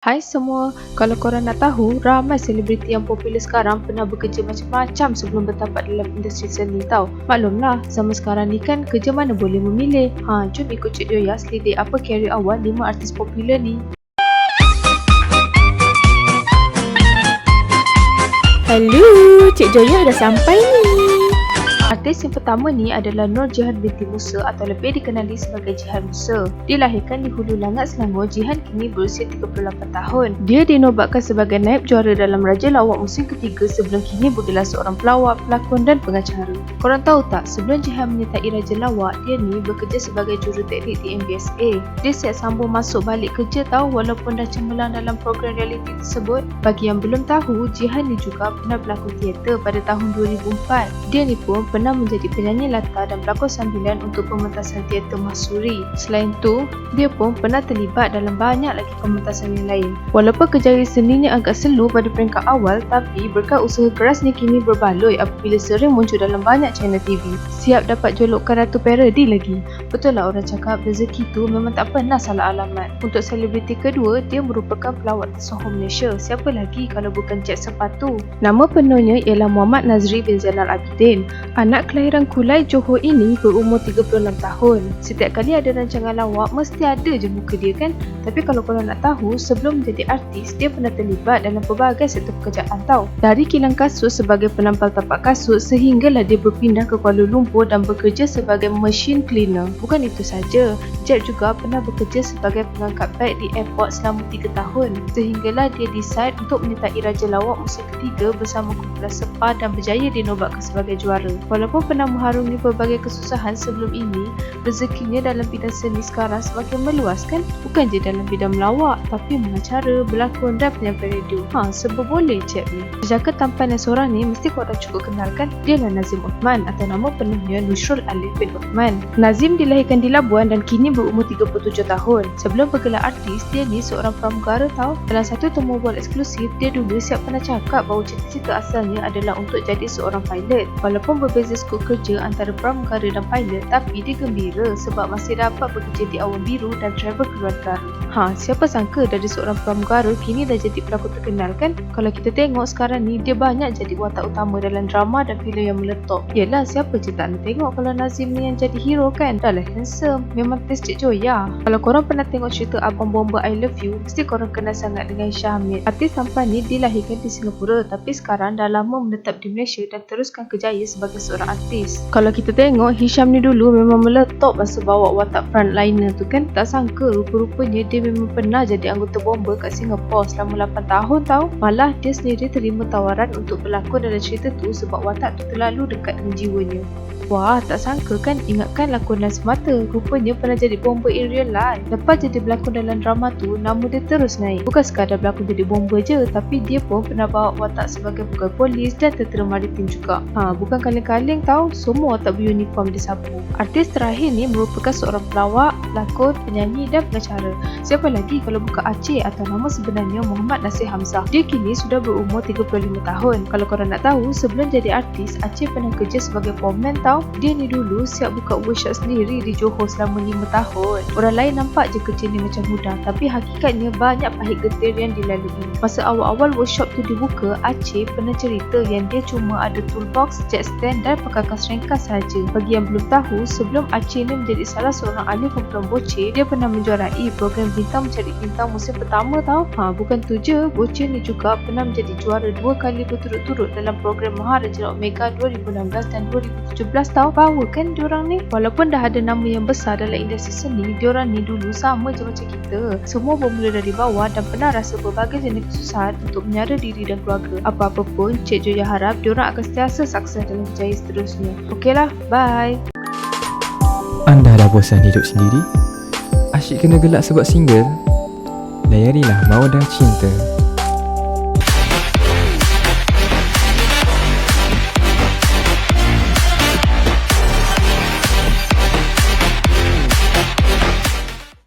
Hai semua, kalau korang nak tahu, ramai selebriti yang popular sekarang pernah bekerja macam-macam sebelum bertapak dalam industri seni tau. Maklumlah, zaman sekarang ni kan kerja mana boleh memilih. Ha, jom ikut Cik Joya selidik apa career awal 5 artis popular ni. Hello, Cik Joya dah sampai ni. Artis yang pertama ni adalah Nur Jihan binti Musa atau lebih dikenali sebagai Jihan Musa. Dilahirkan di Hulu Langat, Selangor, Jihan kini berusia 38 tahun. Dia dinobatkan sebagai naib juara dalam Raja Lawak musim ketiga sebelum kini bergelar seorang pelawak, pelakon dan pengacara. Korang tahu tak, sebelum Jihan menyertai Raja Lawak, dia ni bekerja sebagai juruteknik di MBSA. Dia siap sambung masuk balik kerja tahu walaupun dah cemerlang dalam program reality tersebut. Bagi yang belum tahu, Jihan ni juga pernah berlakon teater pada tahun 2004. Dia ni pun pernah menjadi penyanyi latar dan pelakon sambilan untuk pementasan teater Mahsuri. Selain tu, dia pun pernah terlibat dalam banyak lagi pementasan yang lain. Walaupun kejayaan seninya agak selu pada peringkat awal, tapi berkat usaha kerasnya kini berbaloi apabila sering muncul dalam banyak channel TV. Siap dapat julukan Ratu Parody lagi. Betul lah orang cakap rezeki tu memang tak pernah salah alamat. Untuk selebriti kedua, dia merupakan pelawak tersohor Malaysia. Siapa lagi kalau bukan Jack Sepatu? Nama penuhnya ialah Muhammad Nazri bin Zainal Abidin. Anak kelahiran Kulai Johor ini berumur 36 tahun. Setiap kali ada rancangan lawak, mesti ada je muka dia kan? Tapi kalau korang nak tahu, sebelum menjadi artis, dia pernah terlibat dalam pelbagai sektor pekerjaan tau. Dari kilang kasut sebagai penampal tapak kasut sehinggalah dia berpindah ke Kuala Lumpur dan bekerja sebagai machine cleaner. Bukan itu saja, Jack juga pernah bekerja sebagai pengangkat beg di airport selama 3 tahun. Sehinggalah dia decide untuk menyertai Raja Lawak musim ketiga bersama kumpulan Sepa dan berjaya dinobatkan sebagai juara. Walaupun pernah mengharungi pelbagai kesusahan sebelum ini, rezekinya dalam bidang seni sekarang semakin meluas kan? Bukan je dalam bidang melawak, tapi mengacara, berlakon dan penyampai radio. Ha, sebab boleh cik ni. Jejaka tampan yang seorang ni mesti korang cukup kenalkan. Dia lah Nazim Uthman atau nama penuhnya Nusrul Alif bin Uthman. Nazim dilahirkan di Labuan dan kini berumur 37 tahun. Sebelum bergelar artis, dia ni seorang pramugara tau. Dalam satu temu bual eksklusif, dia dulu siap pernah cakap bahawa cita-cita asalnya adalah untuk jadi seorang pilot. Walaupun berbeza skop kerja antara pramugara dan pilot, tapi dia gembira sebab masih dapat bekerja di awan biru dan travel ke luar negara. Ha, siapa sangka dari seorang pramugara kini dah jadi pelakon terkenal kan? Kalau kita tengok sekarang ni, dia banyak jadi watak utama dalam drama dan filem yang meletup. Yelah, siapa je tak nak tengok kalau Nazim ni yang jadi hero kan? Dah lah handsome. Memang taste Cik Joya. Kalau korang pernah tengok cerita Abang Bomba I Love You, mesti korang kenal sangat dengan Isha Hamid. Artis tampan ni dilahirkan di Singapura tapi sekarang dah lama menetap di Malaysia dan teruskan kejaya sebagai seorang artis. Kalau kita tengok, Hisham ni dulu memang meletup masa bawa watak frontliner tu kan. Tak sangka rupa-rupanya dia memang pernah jadi anggota bomba kat Singapura selama 8 tahun tau. Malah dia sendiri terima tawaran untuk berlakon dalam cerita tu sebab watak tu terlalu dekat dengan jiwanya. Wah, tak sangka kan ingatkan lakonan semata. Rupanya pernah jadi bomba in real life. Lepas jadi berlakon dalam drama tu, nama dia terus naik. Bukan sekadar berlakon jadi bomba je, tapi dia pun pernah bawa watak sebagai pegawai polis dan tentera maritim juga. Ha, bukan kaleng-kaleng tau, semua watak beruniform dia sapu. Artis terakhir ni merupakan seorang pelawak, pelakon, penyanyi dan pengacara. Siapa lagi kalau bukan Aceh atau nama sebenarnya Muhammad Nasir Hamzah. Dia kini sudah berumur 35 tahun. Kalau korang nak tahu, sebelum jadi artis, Aceh pernah kerja sebagai foreman tau. Dia ni dulu siap buka workshop sendiri di Johor selama 5 tahun. Orang lain nampak je kerja ni macam mudah, tapi hakikatnya banyak pahit getir yang dilalui. Masa awal-awal workshop tu dibuka, Aceh pernah cerita yang dia cuma ada toolbox, jet stand dan pekakas ringkas saja. Bagi yang belum tahu, sebelum Aceh ni menjadi salah seorang ahli kumpulan bocil, dia pernah menjuarai program Bintang Mencari Bintang musim pertama tau. Ha, bukan tu je, bocil ni juga pernah menjadi juara dua kali berturut-turut dalam program Maharaja Omega 2016 dan 2017 tahu power kan diorang ni. Walaupun dah ada nama yang besar dalam industri seni, diorang ni dulu sama je macam kita. Semua bermula dari bawah dan pernah rasa berbagai jenis kesusahan untuk menyara diri dan keluarga. Apa-apa pun, Cik Joya harap diorang akan sentiasa sukses dalam berjaya seterusnya. Okeylah, bye. Anda dah bosan hidup sendiri? Asyik kena gelak sebab single? Layarilah Maudah Cinta